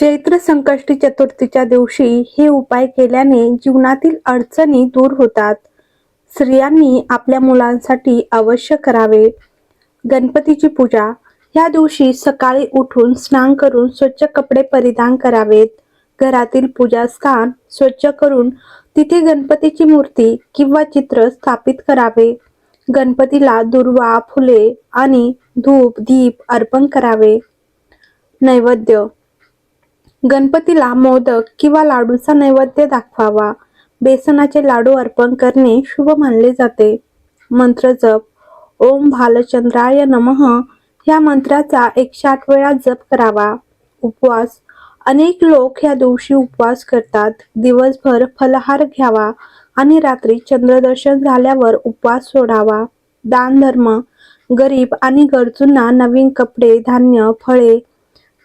चैत्र संकष्टी चतुर्थीच्या दिवशी हे उपाय केल्याने जीवनातील अडचणी दूर होतात. स्त्रियांनी आपल्या मुलांसाठी अवश्य करावे. गणपतीची पूजा. या दिवशी सकाळी उठून स्नान करून स्वच्छ कपडे परिधान करावेत. घरातील पूजास्थान स्वच्छ करून तिथे गणपतीची मूर्ती किंवा चित्र स्थापित करावे. गणपतीला दुर्वा फुले आणि धूप दीप अर्पण करावे. नैवेद्य. गणपतीला मोदक किंवा लाडूचा नैवेद्य दाखवावा. बेसनाचे लाडू अर्पण करणे शुभ मानले जाते. मंत्र जप. ओम भालचंद्राय नमः. या मंत्राचा एकशे आठ वेळा जप करावा. उपवास. अनेक लोक या दिवशी उपवास करतात. दिवसभर फलहार घ्यावा आणि रात्री चंद्रदर्शन झाल्यावर उपवास सोडावा. दान धर्म गरीब आणि गरजूंना नवीन कपडे धान्य फळे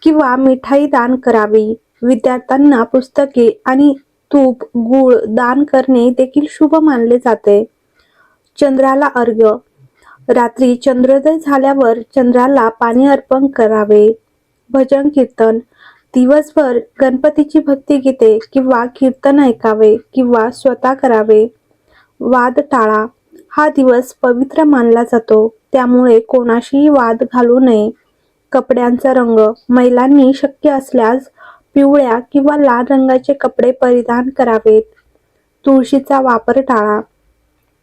किंवा मिठाई दान करावी. विद्यार्थ्यांना पुस्तके आणि तूप गूळ दान करणे देखील शुभ मानले जाते. चंद्राला अर्घ्य रात्री चंद्रोदय झाल्यावर चंद्राला पाणी अर्पण करावे. भजन कीर्तन. दिवसभर गणपतीची भक्ती गीते किंवा कीर्तन ऐकावे किंवा स्वतः करावे. वाद टाळा. हा दिवस पवित्र मानला जातो. त्यामुळे कोणाशीही वाद घालू नये. कपड्यांचा रंग महिलांनी शक्य असल्यास पिवळ्या किंवा लाल रंगाचे कपडे परिधान करावेत. तुळशीचा वापर टाळा.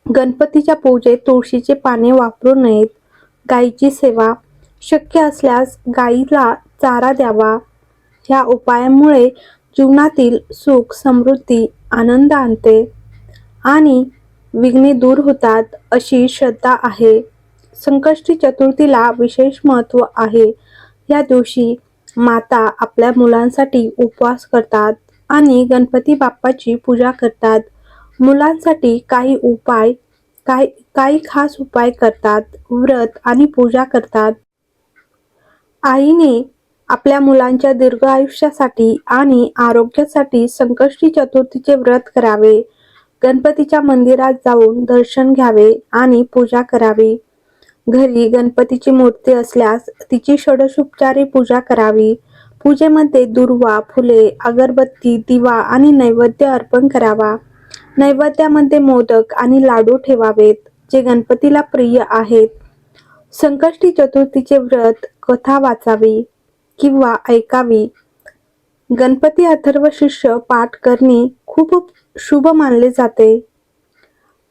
गणपतीच्या पूजेत तुळशीचे पाने वापरू नयेत. गायीची सेवा. शक्य असल्यास गायीला चारा द्यावा. ह्या उपायामुळे जीवनातील सुख समृद्धी आनंद आणते आणि विघ्ने दूर होतात अशी श्रद्धा आहे. संकष्टी चतुर्थीला विशेष महत्त्व आहे. या दिवशी माता आपल्या मुलांसाठी उपवास करतात आणि गणपती बाप्पाची पूजा करतात. मुलांसाठी काही उपाय काही काही खास उपाय करतात. व्रत आणि पूजा करतात. आईने आपल्या मुलांच्या दीर्घ आयुष्यासाठी आणि आरोग्यासाठी संकष्टी चतुर्थीचे व्रत करावे. गणपतीच्या मंदिरात जाऊन दर्शन घ्यावे आणि पूजा करावी. घरी गणपतीची मूर्ती असल्यास तिची षोडशोपचारी पूजा करावी. पूजेमध्ये दुर्वा फुले अगरबत्ती दिवा आणि नैवेद्य अर्पण करावा. नैवेद्यामध्ये मोदक आणि लाडू ठेवावेत जे गणपतीला प्रिय आहेत. संकष्टी चतुर्थीचे व्रत कथा वाचावी किंवा ऐकावी. गणपती अथर्व शिष्य पाठ करणे खूप शुभ मानले जाते.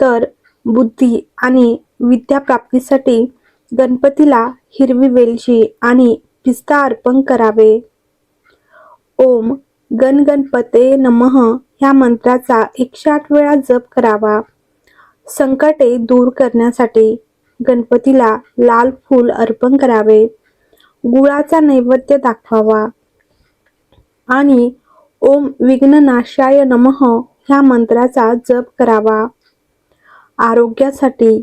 तर बुद्धी आणि विद्याप्राप्तीसाठी गणपतीला हिरवी वेलची आणि पिस्ता अर्पण करावे. ओम गणगणपते नमः ह्या मंत्राचा एकशे आठ वेळा जप करावा. संकटे दूर करण्यासाठी गणपतीला लाल फूल अर्पण करावे. गुळाचा नैवेद्य दाखवावा. आणि ओम विघ्ननाशाय नमः ह्या मंत्राचा जप करावा. आरोग्यासाठी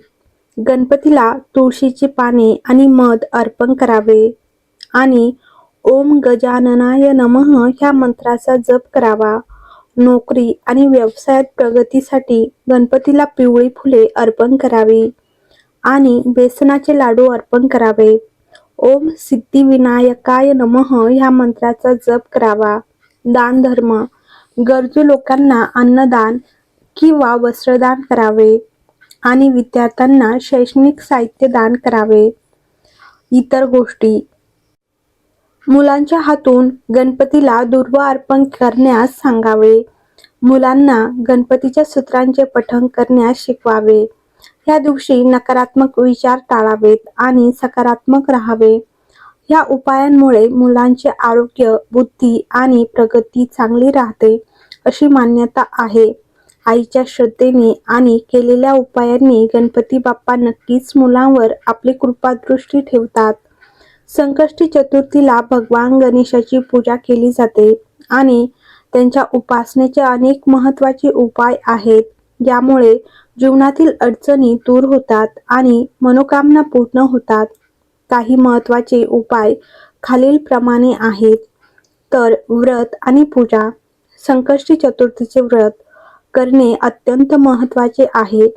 गणपतीला तुळशीची पाने आणि मध अर्पण करावे. आणि ओम गजाननाय नमः ह्या मंत्राचा जप करावा. नोकरी आणि व्यवसायात प्रगतीसाठी गणपतीला पिवळी फुले अर्पण करावी. आणि बेसनाचे लाडू अर्पण करावे. ओम सिद्धिविनायकाय नमः ह्या मंत्राचा जप करावा. दान धर्म गरजू लोकांना अन्नदान किंवा वस्त्रदान करावे. आणि विद्यार्थ्यांना शैक्षणिक साहित्य दान करावे. इतर गोष्टी. मुलांच्या हातून गणपतीला दुर्वा अर्पण करण्यास सांगावे. मुलांना गणपतीच्या सूत्रांचे पठण करण्यास शिकवावे. या दिवशी नकारात्मक विचार टाळावेत आणि सकारात्मक राहावे. या उपायांमुळे मुलांचे आरोग्य बुद्धी आणि प्रगती चांगली राहते अशी मान्यता आहे. आईच्या श्रद्धेने आणि केलेल्या उपायांनी गणपती बाप्पा नक्कीच मुलांवर आपली कृपादृष्टी ठेवतात. संकष्टी चतुर्थीला भगवान गणेशाची पूजा केली जाते आणि त्यांच्या उपासनेचे अनेक महत्त्वाचे उपाय आहेत ज्यामुळे जीवनातील अडचणी दूर होतात आणि मनोकामना पूर्ण होतात. काही महत्त्वाचे उपाय खालीलप्रमाणे आहेत. तर व्रत आणि पूजा. संकष्टी चतुर्थीचे व्रत करणे अत्यंत महत्त्वाचे आहे.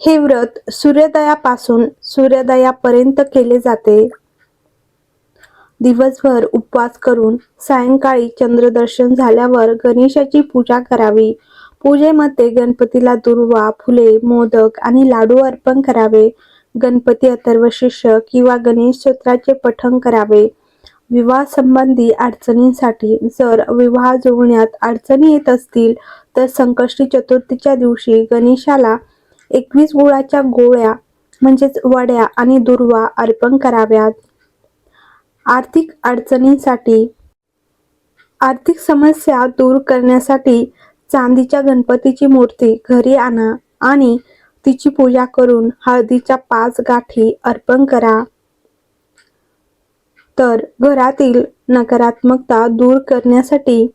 हे व्रत सूर्योदयापासून सूर्योदयापर्यंत केले जाते. दिवसभर उपवास करून सायंकाळी चंद्रदर्शन झाल्यावर गणेशाची पूजा करावी. पूजेमध्ये गणपतीला दुर्वा फुले मोदक आणि लाडू अर्पण करावे. गणपती अथर्व शिष्य किंवा गणेश स्तोत्राचे पठण करावे. विवाह संबंधी अडचणींसाठी जर विवाह जुळण्यात अडचणी येत असतील तर संकष्टी चतुर्थीच्या दिवशी गणेशाला एकवीस गुळाच्या गोळ्या म्हणजेच वड्या आणि दुर्वा अर्पण कराव्यात. आर्थिक अडचणींसाठी आर्थिक समस्या दूर करण्यासाठी चांदीच्या गणपतीची मूर्ती घरी आणा आणि तिची पूजा करून हळदीच्या पाच गाठी अर्पण करा. तर घरातील नकारात्मकता दूर करण्यासाठी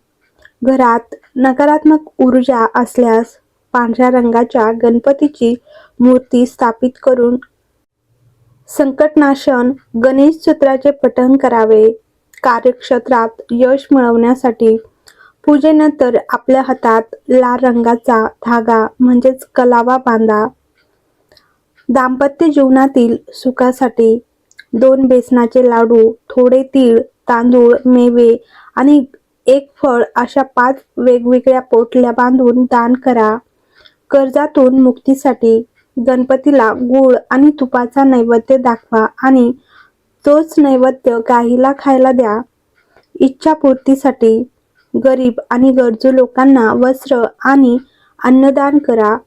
घरात नकारात्मक ऊर्जा असल्यास पांढऱ्या रंगाच्या गणपतीची मूर्ती स्थापित करून संकटनाशन गणेश सूत्राचे पठण करावे. कार्यक्षेत्रात यश मिळवण्यासाठी पूजेनंतर आपल्या हातात लाल रंगाचा धागा म्हणजेच कलावा बांधा. दाम्पत्य जीवनातील सुखासाठी दोन बेसनाचे लाडू थोडे तीळ तांदूळ मेवे आणि एक फळ अशा पाच वेगवेगळ्या पोटल्या बांधून दान करा. कर्जातून मुक्तीसाठी गणपतीला गूळ आणि तुपाचा नैवेद्य दाखवा आणि तोच नैवेद्य गाईला खायला द्या. इच्छापूर्तीसाठी गरीब आणि गरजू लोकांना वस्त्र आणि अन्नदान करा.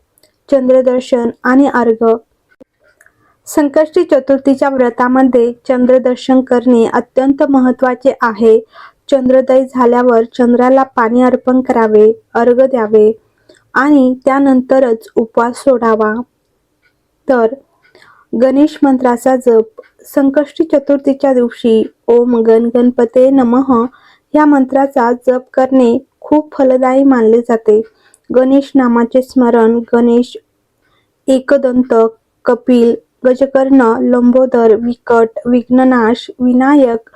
चंद्रदर्शन आणि अर्घ. संकष्टी चतुर्थीच्या व्रतामध्ये चंद्रदर्शन करणे अत्यंत महत्त्वाचे आहे. चंद्रोदय झाल्यावर चंद्राला पाणी अर्पण करावे अर्घ द्यावे आणि त्यानंतरच उपवास सोडावा. तर गणेश मंत्राचा जप. संकष्टी चतुर्थीच्या दिवशी ओम गण गणपते नमः या मंत्राचा जप करणे खूप फलदायी मानले जाते. गणेश नामाचे स्मरण गणेश एकदंत कपिल गजकर्ण लंबोदर विकट विघ्ननाश विनायक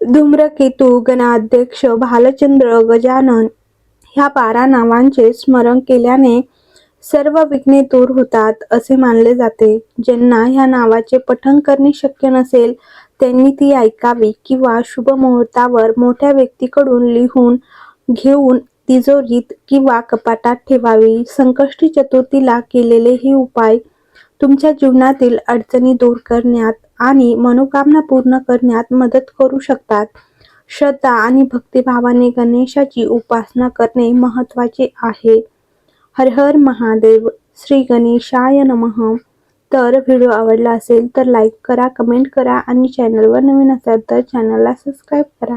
धूम्रकेतू गणाध्यक्ष भालचंद्र गजानन ह्या बारा नावांचे स्मरण केल्याने सर्व विघ्ने दूर होतात असे मानले जाते. ज्यांना ह्या नावाचे पठण करणे शक्य नसेल त्यांनी ती ऐकावी किंवा शुभ मुहूर्तावर मोठ्या व्यक्तीकडून लिहून घेऊन तिजोरीत किंवा कपाटात ठेवावी. संकष्टी चतुर्थीला केलेले हे उपाय तुमच्या जीवनातील अडचणी दूर करण्यात आणि मनोकामना पूर्ण करण्यात मदत करू शकतात. श्रद्धा आणि भक्तिभावाने गणेशाची उपासना करणे महत्त्वाचे आहे. हर हर महादेव श्री गणेशाय नमः. तर व्हिडिओ आवडला असेल तर लाईक करा कमेंट करा आणि चॅनलवर नवीन असाल तर चॅनलला सबस्क्राईब करा.